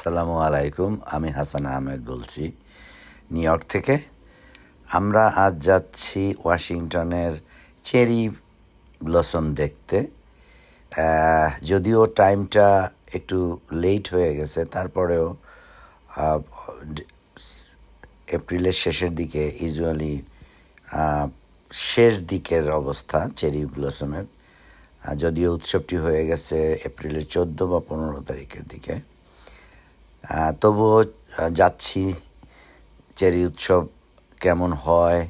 আসসালামু আলাইকুম, আমি হাসান আহমেদ বলছি নিউ ইয়র্ক থেকে। আমরা আজ যাচ্ছি ওয়াশিংটনের চেরি ব্লসম দেখতে। যদিও টাইমটা একটু লেট হয়ে গেছে, তারপরেও এপ্রিলের শেষের দিকে, ইউজুয়ালি শেষ দিকের অবস্থা চেরি ব্লসমের। যদিও উৎসবটি হয়ে গেছে এপ্রিলের চোদ্দ বা পনেরো তারিখের দিকে। তবুও যাচ্ছি। চেরি উৎসব কেমন হয়?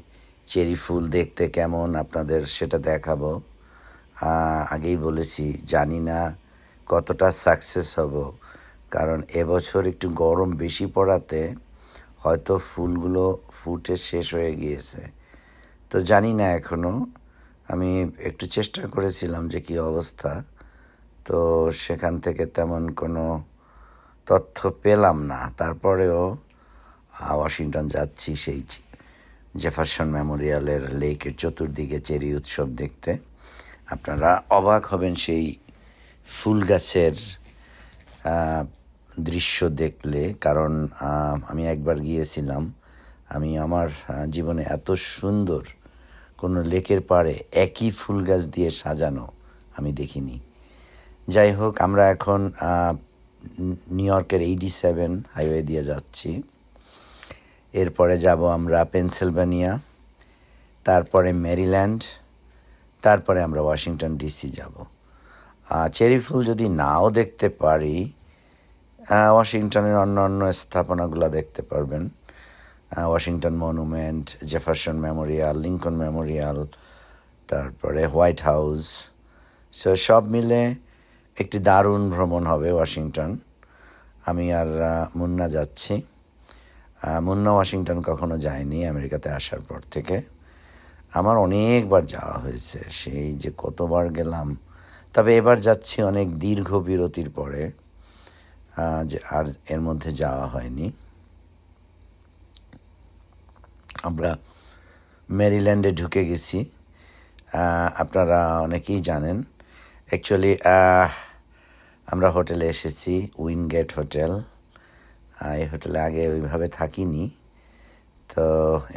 চেরি ফুল দেখতে কেমন? আপনাদের সেটা দেখাবো। আগেই বলেছি, জানি না কতটা সাকসেস হব। কারণ এবছর একটু গরম বেশি পড়াতে হয়তো ফুলগুলো ফুটে শেষ হয়ে গিয়েছে। তো জানি না এখনও আমি একটু চেষ্টা করেছিলাম যে কী অবস্থা। তো সেখান থেকে তেমন কোনো তথ্য পেলাম না। তারপরেও ওয়াশিংটন যাচ্ছি সেই জেফারসন মেমোরিয়ালের লেকের চতুর্দিকে চেরি উৎসব দেখতে। আপনারা অবাক হবেন সেই ফুল গাছের দৃশ্য দেখলে। কারণ আমি একবার গিয়েছিলাম। আমি আমার জীবনে এত সুন্দর কোনো লেকের পাড়ে একই ফুল গাছ দিয়ে সাজানো আমি দেখিনি। যাই হোক, আমরা এখন নিউ ইয়র্কের এইটি সেভেন হাইওয়ে দিয়ে যাচ্ছি। এরপরে যাব আমরা পেনসিলভানিয়া তারপরে মেরিল্যান্ড তারপরে আমরা ওয়াশিংটন ডিসি যাব। চেরি ফুল যদি নাও দেখতে পারি ওয়াশিংটনের অন্য অন্য স্থাপনাগুলো দেখতে পারবেন। Washington monument Jefferson memorial Lincoln memorial তারপরে হোয়াইট হাউস সো সব মিলে একটি দারুণ ভ্রমণ হবে ওয়াশিংটন। আমি আর মুন্না যাচ্ছি। মুন্না ওয়াশিংটন কখনো যায়নি আমেরিকাতে আসার পর থেকে। আমার অনেকবার যাওয়া হয়েছে। সেই যে কতবার গেলাম, তবে এবার যাচ্ছি অনেক দীর্ঘ বিরতির পরে। আর এর মধ্যে যাওয়া হয়নি। আমরা মেরিল্যান্ডে ঢুকে গেছি। আপনারা অনেকেই জানেন অ্যাকচুয়ালি আমরা হোটেলে এসেছি উইনগেট হোটেল এই হোটেলে আগে ওইভাবে থাকিনি। তো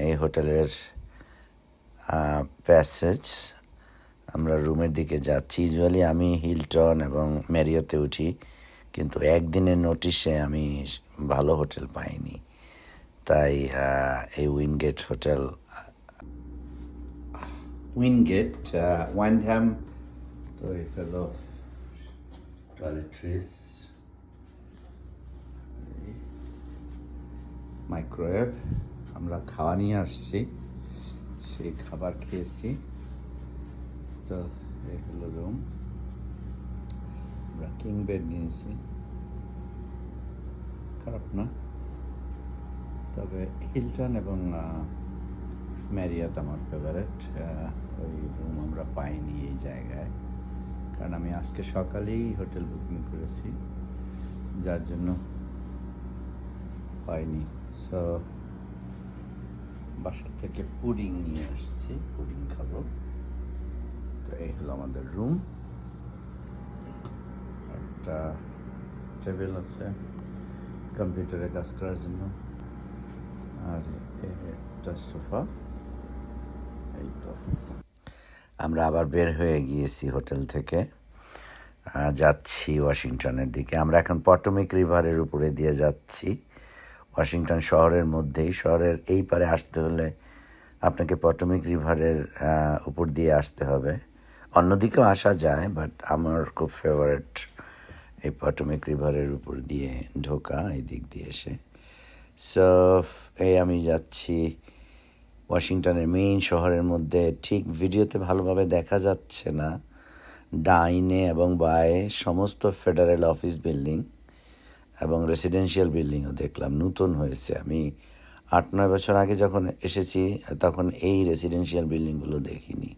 এই হোটেলের প্যাসেজ আমরা রুমের দিকে যাচ্ছি। ইউজুয়ালি আমি হিলটন এবং ম্যারিওতে উঠি কিন্তু একদিনের নোটিশে আমি ভালো হোটেল পাইনি। তাই এই উইনগেট হোটেল উইনগেট ওয়াইনহ্যাম তো এই হলো টয়লেট্রিস মাইক্রোওয়েভ আমরা খাওয়া নিয়ে আসছি, সেই খাবার খেয়েছি। তো এই হলো রুম আমরা কিং বেড নিয়েছি। খারাপ না। তবে হিলটন এবং ম্যারিয়াত আমার ফেভারেট ওই রুম আমরা পাইনি এই জায়গায়। কারণ আমি আজকে সকালেই হোটেল বুকিং করেছি, যার জন্য পাইনি। সো বাসা থেকে পুডিং নিয়ে আসছি, পুডিং খাব। তো এই হলো আমাদের রুম। একটা টেবিল আছে, কম্পিউটারে কাজ করার জন্য। আর একটা সোফা। এই তো। আমরা আবার বের হয়ে গিয়েছি হোটেল থেকে যাচ্ছি ওয়াশিংটনের দিকে। আমরা এখন পটমিক রিভারের উপরে দিয়ে যাচ্ছি। ওয়াশিংটন শহরের মধ্যেই। শহরের এই পারে আসতে হলে আপনাকে পটমিক রিভারের উপর দিয়ে আসতে হবে। অন্যদিকেও আসা যায় বাট আমার খুব ফেভারেট এই পটমিক রিভারের উপর দিয়ে ঢোকা, এই দিক দিয়ে এসে। সো এই আমি যাচ্ছি ওয়াশিংটনের মেইন শহরের মধ্যে ঠিক ভিডিওতে ভালোভাবে দেখা যাচ্ছে না। ডাইনে এবং বায়ে সমস্ত ফেডারেল অফিস বিল্ডিং এবং রেসিডেন্সিয়াল বিল্ডিংও দেখলাম, নতুন হয়েছে। আমি আট, নয় বছর আগে যখন এসেছি, তখন এই রেসিডেন্সিয়াল বিল্ডিংগুলো দেখিনি।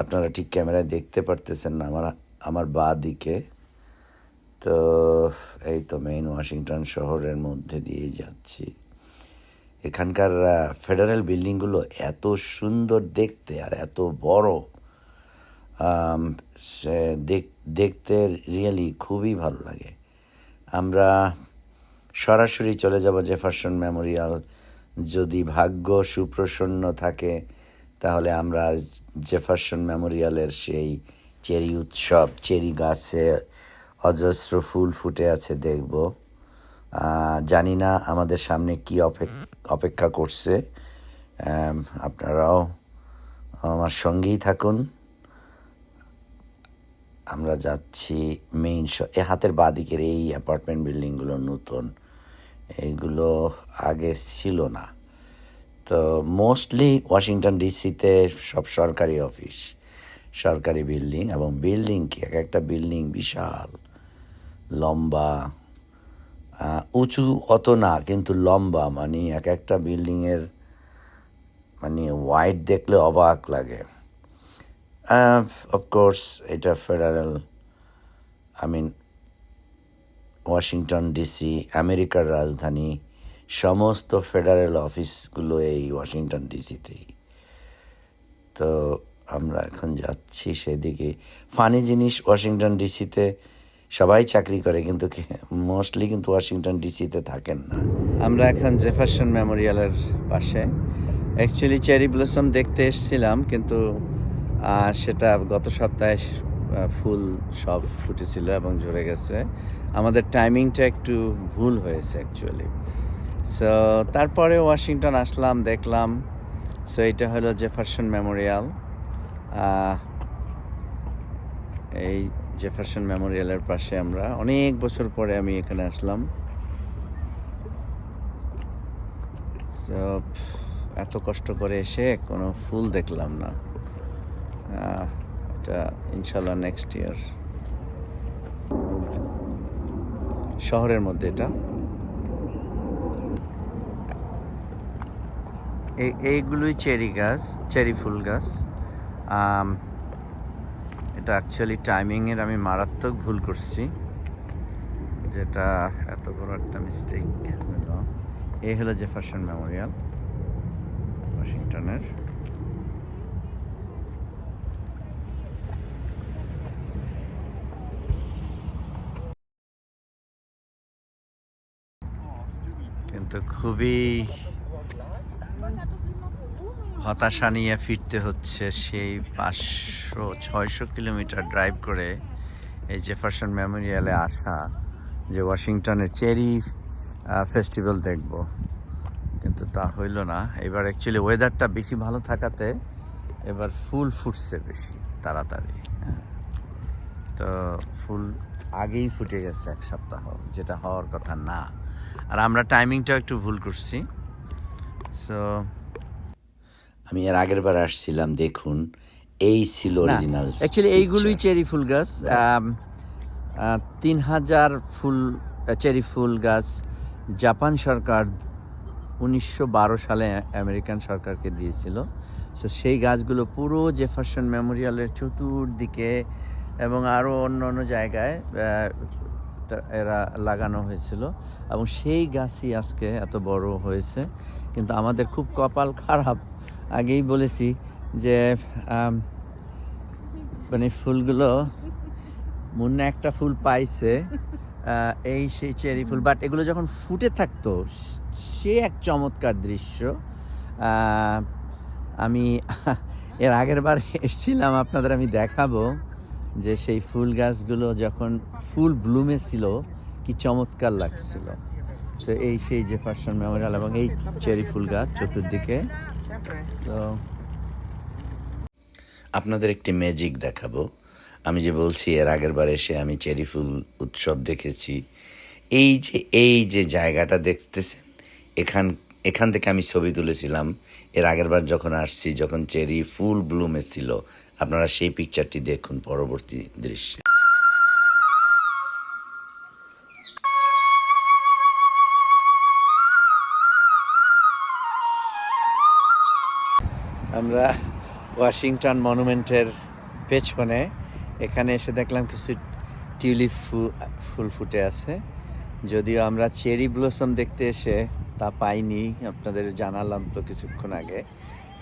আপনারা ঠিক ক্যামেরায় দেখতে পারতেছেন না আমার আমার বা দিকে। তো এই তো মেইন ওয়াশিংটন শহরের মধ্যে দিয়েই যাচ্ছি। এখানকার ফেডারেল বিল্ডিংগুলো এত সুন্দর দেখতে আর এত বড়। সে দেখ- দেখতে রিয়েলি খুবই ভালো লাগে। আমরা সরাসরি চলে যাব জেফারসন মেমোরিয়াল যদি ভাগ্য সুপ্রসন্ন থাকে, তাহলে আমরা জেফারসন মেমোরিয়ালের সেই চেরি উৎসব, চেরি গাছে অজস্র ফুল ফুটে আছে দেখব। জানি না আমাদের সামনে কি অপেক- অপেক্ষা করছে। আপনারাও আমার সঙ্গেই থাকুন। আমরা যাচ্ছি মেইন এ হাতের বাদিকের এই অ্যাপার্টমেন্ট বিল্ডিংগুলো নতুন। এইগুলো আগে ছিল না। তো মোস্টলি ওয়াশিংটন ডিসিতে সব সরকারি অফিস সরকারি বিল্ডিং এবং বিল্ডিং কি? এক একটা বিল্ডিং বিশাল, লম্বা উঁচু অত না, কিন্তু লম্বা মানে এক একটা বিল্ডিংয়ের মানে ওয়াইড দেখলে অবাক লাগে। অফকোর্স এটা federal I mean Washington D আমেরিকার রাজধানী, সমস্ত ফেডারেল অফিসগুলো এই ওয়াশিংটন ডিসিতেই তো আমরা এখন যাচ্ছি সেদিকে। ফানি জিনিস ওয়াশিংটন ডিসিতে সবাই চাকরি করে, কিন্তু মোস্টলি কিন্তু ওয়াশিংটন ডিসিতে থাকেন না। আমরা এখন জেফারসন মেমোরিয়ালের পাশে। অ্যাকচুয়ালি চেরি ব্লসম দেখতে এসেছিলাম, কিন্তু সেটা গত সপ্তাহে ফুল সব ফুটেছিল এবং ঝরে গেছে। আমাদের টাইমিংটা একটু ভুল হয়েছে অ্যাকচুয়ালি সো তারপরে ওয়াশিংটন আসলাম, দেখলাম। সো এটা হলো জেফারসন মেমোরিয়াল এই জেফারসন মেমোরিয়ালের পাশে আমরা অনেক বছর পরে আমি এখানে আসলাম। এত কষ্ট করে এসে কোনো ফুল দেখলাম না। এটা ইনশাল্লাহ নেক্সট ইয়ার শহরের মধ্যে এটা। এই এইগুলোই চেরি গাছ, চেরি ফুল গাছ। এটা অ্যাকচুয়ালি টাইমিংয়ের আমি মারাত্মক ভুল করছি। যেটা এত বড় একটা মিস্টেক হলো। এই হলো জেফারসন মেমোরিয়াল ওয়াশিংটনের কিন্তু খুবই হতাশা নিয়ে ফিরতে হচ্ছে সেই পাঁচশো, ছয়শো কিলোমিটার ড্রাইভ করে এই জেফারসন মেমোরিয়ালে আসা যে ওয়াশিংটনের চেরি ফেস্টিভ্যাল দেখব। কিন্তু তা হইল না। এবার অ্যাকচুয়ালি ওয়েদারটা বেশি ভালো থাকাতে এবার ফুল ফুটছে বেশি, তাড়াতাড়ি হ্যাঁ। তো ফুল আগেই ফুটে গেছে এক সপ্তাহ, যেটা হওয়ার কথা না। আর আমরা টাইমিংটাও একটু ভুল করছি। সো আমি এর আগের বার আসছিলাম দেখুন এই ছিল অরিজিনাল অ্যাকচুয়ালি এইগুলোই চেরি ফুল গাছ তিন হাজার ফুল চেরি ফুল গাছ জাপান সরকার উনিশশো বারো সালে আমেরিকান সরকারকে দিয়েছিল। সো সেই গাছগুলো পুরো জেফারসন মেমোরিয়ালের চতুর্দিকে এবং আরও অন্য অন্য জায়গায় এরা লাগানো হয়েছিল। এবং সেই গাছই আজকে এত বড় হয়েছে। কিন্তু আমাদের খুব কপাল খারাপ আগেই বলেছি যে মানে ফুলগুলো মুন্না একটা ফুল পাইছে এই সেই চেরি ফুল বাট এগুলো যখন ফুটে থাকতো, সে এক চমৎকার দৃশ্য। আমি, এর আগের বার এসেছিলাম, আপনাদের আমি দেখাবো যে সেই ফুল গাছগুলো যখন ফুল ব্লুমে ছিল, কি চমৎকার লাগছিল। তো এই সেই যে জেফারসন মেমোরিয়াল এবং এই চেরি ফুল গাছ চতুর্দিকে আপনাদের একটি ম্যাজিক দেখাবো। আমি যে বলছি, এর আগের বার এসে আমি চেরি ফুল উৎসব দেখেছি। এই যে এই যে জায়গাটা দেখতেছেন, এখান এখান থেকে আমি ছবি তুলেছিলাম। এর আগের বার যখন আসছি, যখন চেরি ফুল ব্লুমে ছিল, আপনারা সেই পিকচারটি দেখুন পরবর্তী দৃশ্যে। আমরা ওয়াশিংটন মনুমেন্টের পেছনে। এখানে এসে দেখলাম কিছু টিউলিপ ফুল ফুটে আছে। যদিও আমরা চেরি ব্লসম দেখতে এসে তা পাইনি, আপনাদের জানালাম তো কিছুক্ষণ আগে।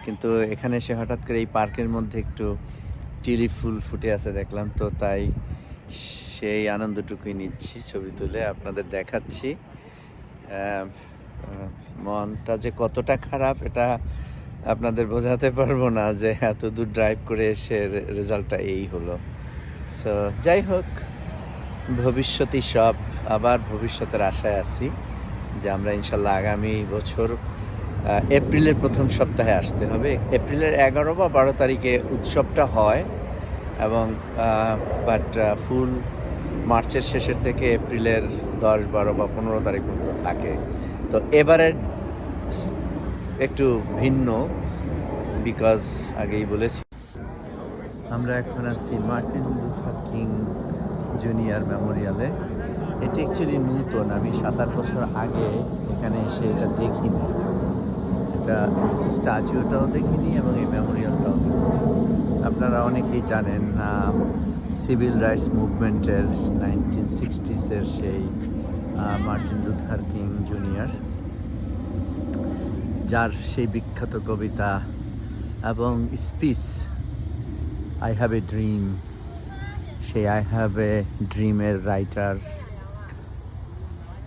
কিন্তু এখানে এসে হঠাৎ করে এই পার্কের মধ্যে একটু টিউলিপ ফুল ফুটে আছে দেখলাম, তো তাই সেই আনন্দটুকুই নিচ্ছি ছবি তুলে, আপনাদের দেখাচ্ছি। মনটা যে কতটা খারাপ, এটা আপনাদের বোঝাতে পারব না যে এত দূর ড্রাইভ করে এসে রেজাল্টটা এই হলো। সো যাই হোক ভবিষ্যতে সব। আবার ভবিষ্যতের আশায় আছি যে আমরা ইনশাল্লাহ আগামী বছর এপ্রিলের প্রথম সপ্তাহে আসতে হবে। এপ্রিলের এগারো বা বারো তারিখে উৎসবটা হয় এবং বাট ফুল মার্চের শেষের থেকে এপ্রিলের দশ, বারো বা পনেরো তারিখ পর্যন্ত থাকে। তো এবারের একটু ভিন্ন বিকজ আগেই বলেছি। আমরা এখন আছি মার্টিন লুথার কিং জুনিয়র মেমোরিয়ালে। এটি অ্যাকচুয়ালি নূতন, আমি সাত আট বছর আগে এখানে এসে এটা দেখিনি। এটা স্ট্যাচুটাও দেখিনি এবং এই মেমোরিয়ালটাও দেখিনি। আপনারা অনেকেই জানেন সিভিল রাইটস মুভমেন্টের নাইনটিন সিক্সটিসের সেই মার্টিন লুথার কিং জুনিয়র। যার সেই বিখ্যাত কবিতা এবং speech I have a dream সেই আই হ্যাভ এ ড্রিমের রাইটার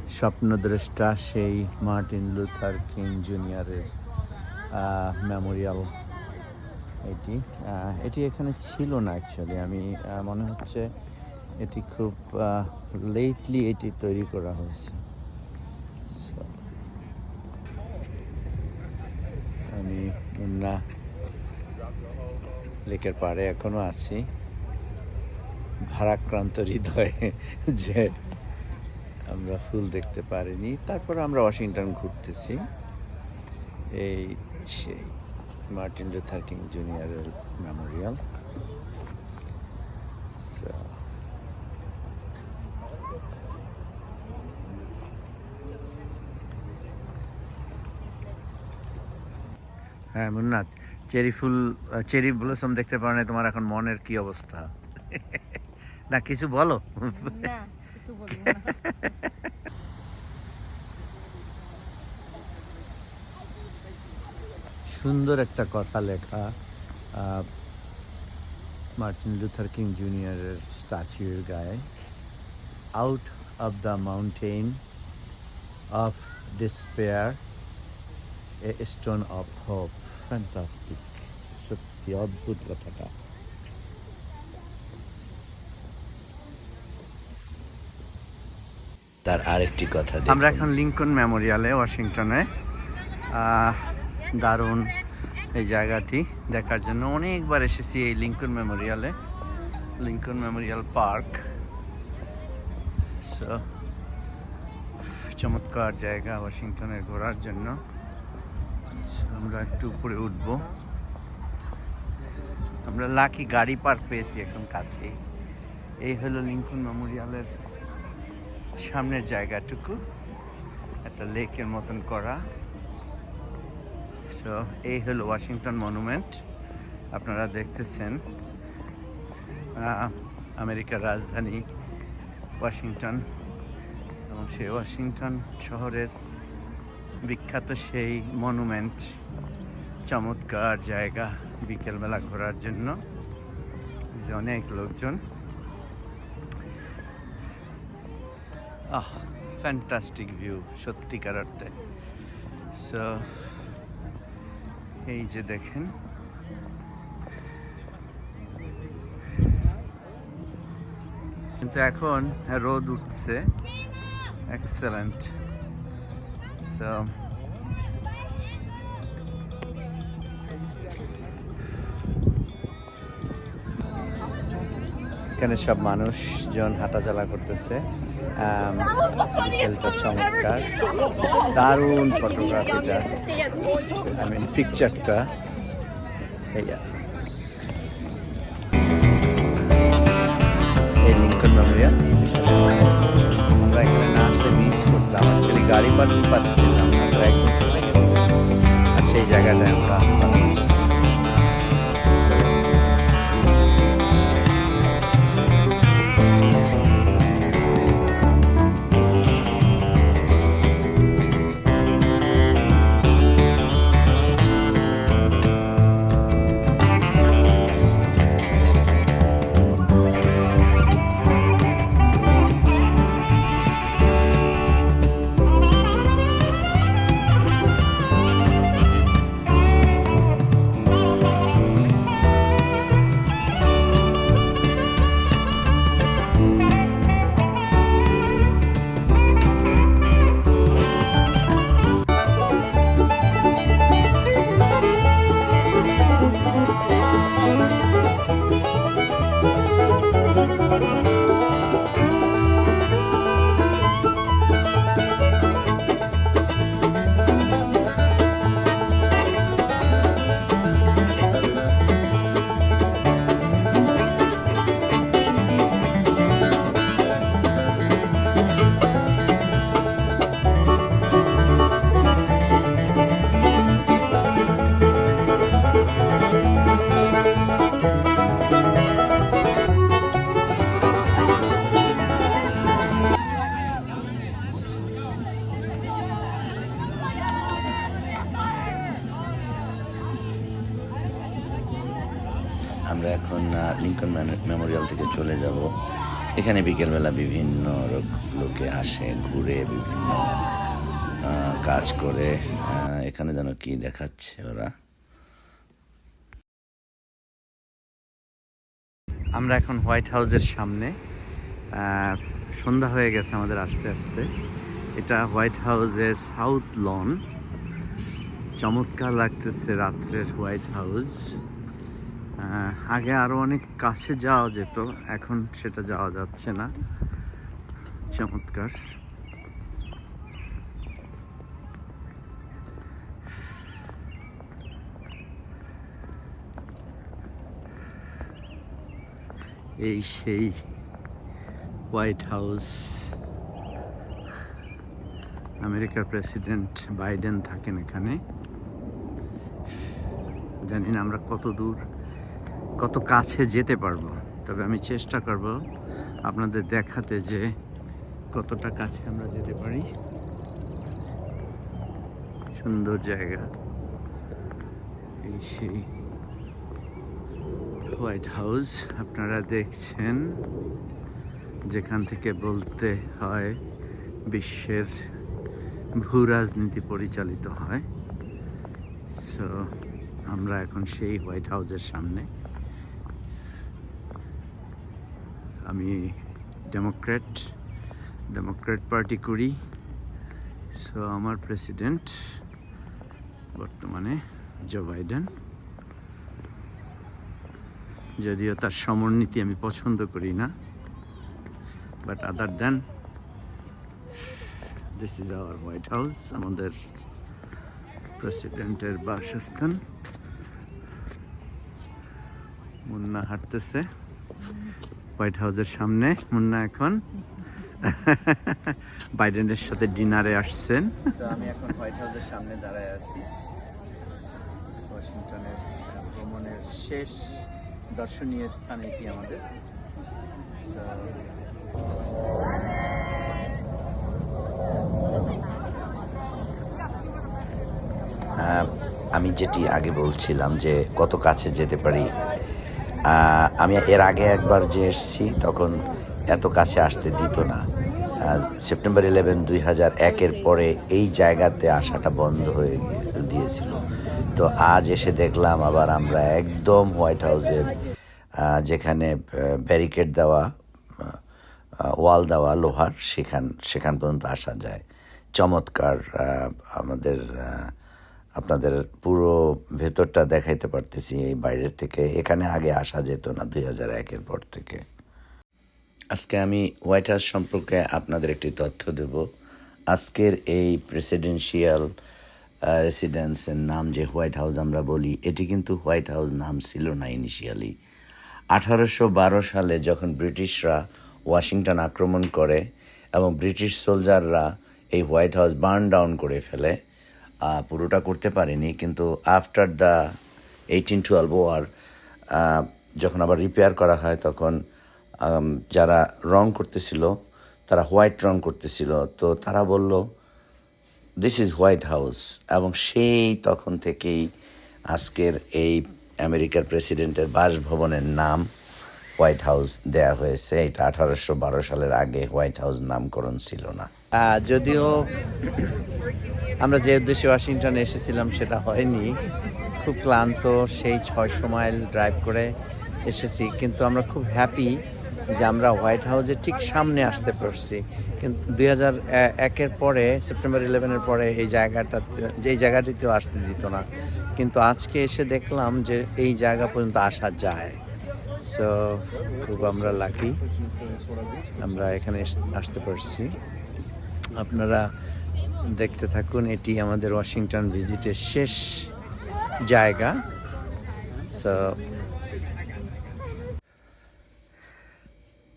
স্বপ্নদ্রষ্টা সেই মার্টিন লুথার কিং জুনিয়রের মেমোরিয়াল এটি এটি এখানে ছিল না অ্যাকচুয়ালি আমি মনে হচ্ছে এটি খুব লেটলি এটি তৈরি করা হয়েছে So, আমি মুন্না লেকের পাড়ে এখনও আছি। ভারাক্রান্ত হৃদয়ে যে আমরা ফুল দেখতে পারিনি। তারপর আমরা ওয়াশিংটন ঘুরতেছি। এই সেই মার্টিন লুথার কিং জুনিয়রের মেমোরিয়াল। হ্যাঁ মুন্নাথ চেরি ফুল চেরি ব্লসম দেখতে পারো না তোমার এখন মনের কি অবস্থা? না কিছু বলো? সুন্দর একটা কথা লেখা মার্টিন লুথার কিং জুনিয়রের স্ট্যাচুর গায়ে out of the mountain of despair a stone of hope fantastic সত্যি অদ্ভুত কথাটা তার আরেকটি কথা আমরা এখন লিঙ্কন মেমোরিয়ালে ওয়াশিংটনে। দারুণ এই জায়গাটি দেখার জন্য। অনেকবার এসেছি এই লিঙ্কন মেমোরিয়ালে লিঙ্কন মেমোরিয়াল পার্ক। সো চমৎকার জায়গা ওয়াশিংটনের ঘোরার জন্য। আমরা একটু উপরে উঠবো। আমরা লাকি গাড়ি পার্ক পেয়েছি এখন কাছেই। এই হলো লিঙ্কন মেমোরিয়ালের সামনের জায়গাটুকু, একটা লেকের মতন করা। সো এই হলো ওয়াশিংটন মনুমেন্ট আপনারা দেখতেছেন। আমেরিকার রাজধানী ওয়াশিংটন এবং সেই ওয়াশিংটন শহরের বিখ্যাত সেই মনুমেন্ট, চমৎকার জায়গা বিকেলবেলা ঘোরার জন্য। অনেক লোকজন। আহ ফ্যান্টাস্টিক ভিউ সত্যিকার অর্থে। সো এই যে দেখেন। কিন্তু এখন রোদ উঠছে। এক্সেলেন্ট সো এখানে সব মানুষজন হাঁটাচলা করতেছে। চমৎকার। দারুণ ফটোগ্রাফিটা আই মিন পিকচারটা এইয়া এই লিঙ্কন মেমোরিয়াল। আমরা এখানে না আসলে মিস করতাম গাড়ি পার্কিং আমরা একদম চলে গেছি আর সেই জায়গাটায় আমরা। আমরা এখানে বিকেলবেলা বিভিন্ন লোক- আসে, ঘুরে বিভিন্ন কাজ করে এখানে যেন কি দেখাচ্ছে ওরা। আমরা এখন হোয়াইট হাউসের সামনে সন্ধ্যা হয়ে গেছে আমাদের আসতে আসতে। এটা হোয়াইট হাউসের সাউথ লন। চমৎকার লাগতেছে রাত্রের হোয়াইট হাউস। আগে আরও অনেক কাছে যাওয়া যেত, এখন সেটা যাওয়া যাচ্ছে না। চমৎকার। এই সেই হোয়াইট হাউস। আমেরিকার প্রেসিডেন্ট বাইডেন থাকেন এখানে। জানি না আমরা কত দূর কত কাছে যেতে পারব। তবে আমি চেষ্টা করব আপনাদের দেখাতে যে কতটা কাছে আমরা যেতে পারি। সুন্দর জায়গা। এই সেই হোয়াইট হাউস, আপনারা দেখছেন, যেখান থেকে বলতে হয় বিশ্বের ভূ রাজনীতি পরিচালিত হয়। সো আমরা এখন সেই হোয়াইট হাউসের সামনে আমি ডেমোক্র্যাট ডেমোক্র্যাট পার্টি করি। সো আমার প্রেসিডেন্ট বর্তমানে জো বাইডেন যদিও তার সমরনীতি আমি পছন্দ করি না। But other then this is our White House আমাদের প্রেসিডেন্টের বাসস্থান। মুন্না হাঁটতেছে। হোয়াইট হাউসের সামনে মুন্না এখন। বাইডেনের সাথে ডিনারে আসছেন। আমি এখন হোয়াইট হাউসের সামনে দাঁড়ায় আছি। ওয়াশিংটনের ভ্রমণের শেষ দর্শনীয় স্থান এটি আমাদের। আমি যেটি আগে বলছিলাম যে কত কাছে যেতে পারি আমি এর আগে একবার যে এসেছি, তখন এত কাছে আসতে দিত না। সেপ্টেম্বর ইলেভেন দুই হাজার একের পরে এই জায়গাতে আসাটা বন্ধ হয়ে দিয়েছিল তো আজ এসে দেখলাম আবার আমরা একদম হোয়াইট হাউসের যেখানে ব্যারিকেড দেওয়া ওয়াল দেওয়া, লোহার, সেখান সেখান পর্যন্ত আসা যায়। চমৎকার আমাদের আপনাদের পুরো ভেতরটা দেখাইতে পারতেছি এই বাইরের থেকে। এখানে আগে আসা যেত না দুই হাজার একের পর থেকে। আজকে আমি হোয়াইট হাউস সম্পর্কে আপনাদের একটি তথ্য দেব। আজকের এই প্রেসিডেন্সিয়াল রেসিডেন্সের নাম যে হোয়াইট হাউস আমরা বলি, এটি কিন্তু হোয়াইট হাউস নাম ছিল না ইনিশিয়ালি আঠারোশো বারো সালে যখন ব্রিটিশরা ওয়াশিংটন আক্রমণ করে এবং ব্রিটিশ সোলজাররা এই হোয়াইট হাউস বার্ন ডাউন করে ফেলে পুরোটা করতে পারেনি, কিন্তু after the eighteen twelve war যখন আবার রিপেয়ার করা হয়, তখন যারা রং করতেছিল, তারা হোয়াইট রং করতেছিল, তো তারা বলল দিস ইজ হোয়াইট হাউস এবং সেই তখন থেকেই আজকের এই আমেরিকার প্রেসিডেন্টের বাসভবনের নাম হোয়াইট হাউস দেয়া হয়েছে, এটা আঠারোশো বারো সালের আগে হোয়াইট হাউস নামকরণ ছিল না। যদিও আমরা যে উদ্দেশ্যে ওয়াশিংটনে এসেছিলাম সেটা হয়নি। খুব ক্লান্ত, সেই ছয়শো মাইল ড্রাইভ করে এসেছি। কিন্তু আমরা খুব হ্যাপি যে আমরা হোয়াইট হাউসের ঠিক সামনে আসতে পারছি। কিন্তু দুই হাজার একের পরে, সেপ্টেম্বর ইলেভেনের পরে এই জায়গাটা, যে জায়গাটিতেও আসতে দিত না। কিন্তু আজকে এসে দেখলাম যে এই জায়গা পর্যন্ত আসা যায়। সো খুব আমরা লাকি আমরা এখানে আসতে পারছি। আপনারা দেখতে থাকুন, এটি আমাদের ওয়াশিংটন ভিজিটের শেষ জায়গা। সো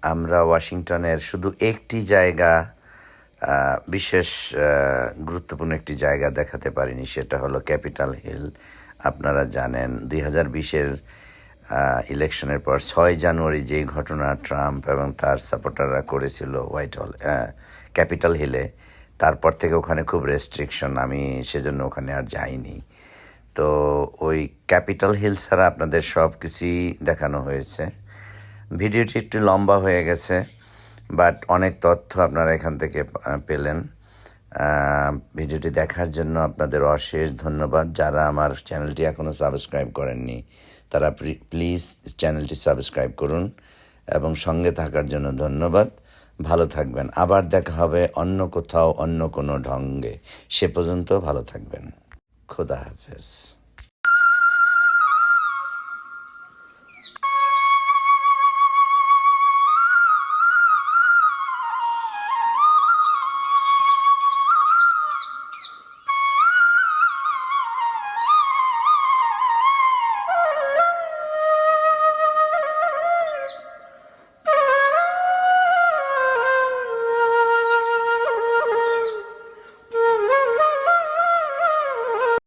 আমরা ওয়াশিংটনের শুধু একটি জায়গা বিশেষ গুরুত্বপূর্ণ একটি জায়গা দেখাতে পারিনি, সেটা হলো ক্যাপিটাল হিল। আপনারা জানেন, দুই হাজার বিশের ইলেকশনের পর ছয় জানুয়ারি যে ঘটনা ট্রাম্প এবং তার সাপোর্টাররা করেছিল হোয়াইট হল ক্যাপিটাল হিলে তারপর থেকে ওখানে খুব রেস্ট্রিকশন আমি সেজন্য ওখানে আর যাইনি। তো ওই ক্যাপিটাল হিল ছাড়া আপনাদের সব কিছুই দেখানো হয়েছে। ভিডিওটি একটু লম্বা হয়ে গেছে বাট অনেক তথ্য আপনারা এখান থেকে পেলেন। ভিডিওটি দেখার জন্য আপনাদের অশেষ ধন্যবাদ। যারা আমার চ্যানেলটি এখনও সাবস্ক্রাইব করেননি, তারা প্লিজ চ্যানেলটি সাবস্ক্রাইব করুন এবং সঙ্গে থাকার জন্য ধন্যবাদ। ভালো থাকবেন। আবার দেখা হবে অন্য কোথাও, অন্য কোনো ঢঙ্গে। সে পর্যন্ত ভালো থাকবেন। খোদা হাফেজ।